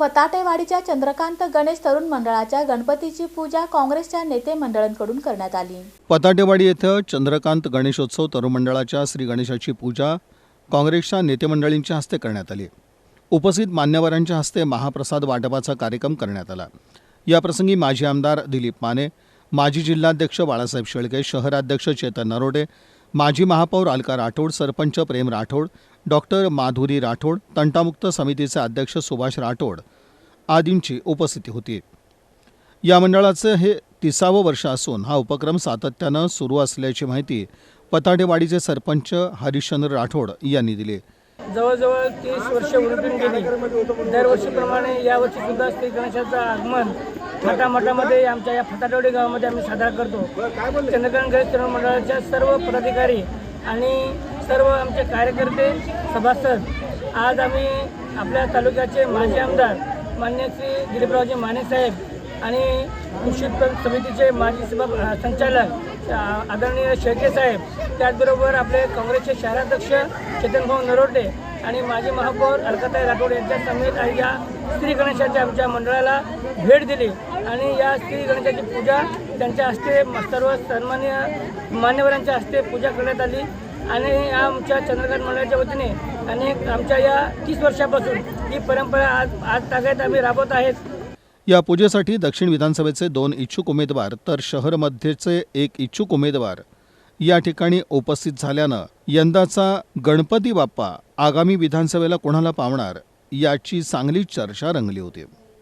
फताटेवाडीच्या चंद्रकांत गणेश तरुण मंडळाच्या गणपतीची पूजा काँग्रेसच्या नेते मंडळांकडून करण्यात आली. पताटेवाडी येथे चंद्रकांत गणेशोत्सव तरुण मंडळाच्या श्री गणेशाची पूजा काँग्रेसच्या नेतेमंडळींच्या हस्ते करण्यात आली. उपस्थित मान्यवरांच्या हस्ते महाप्रसाद वाटपाचा कार्यक्रम करण्यात आला. याप्रसंगी माजी आमदार दिलीप माने माजी जिल्हाध्यक्ष बाळासाहेब शेळके शहराध्यक्ष चेतन नरोडे माजी महापौर अलका राठोड सरपंच प्रेम राठोड डॉक्टर माधुरी राठोड तंटामुक्त समितीचे अध्यक्ष सुभाष राठोड आदींची उपस्थिती होती. या मंडळाचं हे तिसावं वर्ष असून हा उपक्रम सातत्यानं सुरू असल्याची माहिती पताटेवाडीचे सरपंच हरिश्चंद्र राठोड यांनी दिली. जवळजवळ तीस वर्ष उलटून गेली. दरवर्षीप्रमाणे यावर्षी सुद्धा श्री गणेशाचं आगमन थाटामाटामध्ये आमच्या या फटाटवडी गावामध्ये आम्ही साजरा करतो. चंद्रकांत गणेश मंडळाच्या सर्व पदाधिकारी आणि सर्व आमचे कार्यकर्ते सभासद आज आम्ही आपल्या तालुक्याचे माजी आमदार मान्य श्री दिलीपरावजी माने साहेब आणि कृषी उत्पन्न समितीचे माजी सभा संचालक आदरणीय शेळके साहेब त्याचबरोबर आपले काँग्रेसचे शहराध्यक्ष चेतनभाऊ नरोटे आणि माजी महापौर अलकाताई राठोड यांच्या समेत या श्री गणेशाच्या आमच्या मंडळाला भेट दिली. आणि या श्री गणेशाची पूजा त्यांच्या हस्ते सर्व सन्मान्य मान्यवरांच्या हस्ते पूजा करण्यात आली. आणि आमच्या चंद्रकांत मंडळाच्या वतीने अनेक आमच्या या तीस वर्षापासून ही परंपरा आज आज तागायत आम्ही राबवत आहेत. या पूजेसाठी दक्षिण विधानसभेचे दोन इच्छुक उमेदवार तर शहरमध्येचे एक इच्छुक उमेदवार या ठिकाणी उपस्थित झाल्यानं यंदाचा गणपती बाप्पा आगामी विधानसभेला कोणाला पावणार याची चांगली चर्चा रंगली होती.